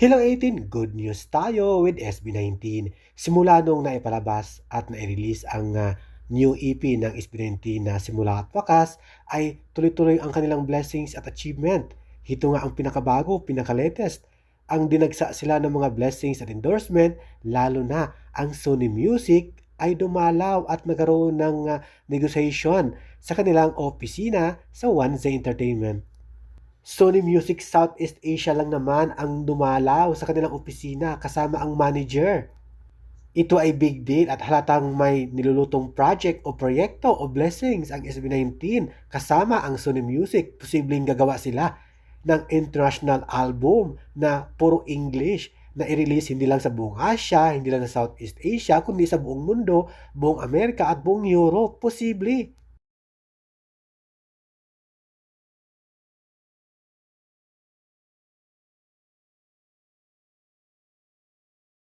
Hello 18, good news tayo with SB19. Simula nung naipalabas at nai-release ang ah, new EP ng SB19 na Simula at Wakas, ay tuloy-tuloy ang kanilang blessings at achievement. Ito nga ang pinakabago, pinaka-latest. Ang dinagsa sila ng mga blessings at endorsement, lalo na ang Sony Music ay dumalaw at nagkaroon ng ah, negotiation sa kanilang opisina sa Zay Entertainment. Sony Music Southeast Asia lang naman ang dumalaw sa kanilang opisina kasama ang manager. Ito ay big deal at halatang may nilulutong project o proyekto o blessings ang SB19 kasama ang Sony Music. Posibleng gagawa sila ng international album na puro English na i-release hindi lang sa buong Asia, hindi lang sa Southeast Asia, kundi sa buong mundo, buong Amerika at buong Europe. Posible.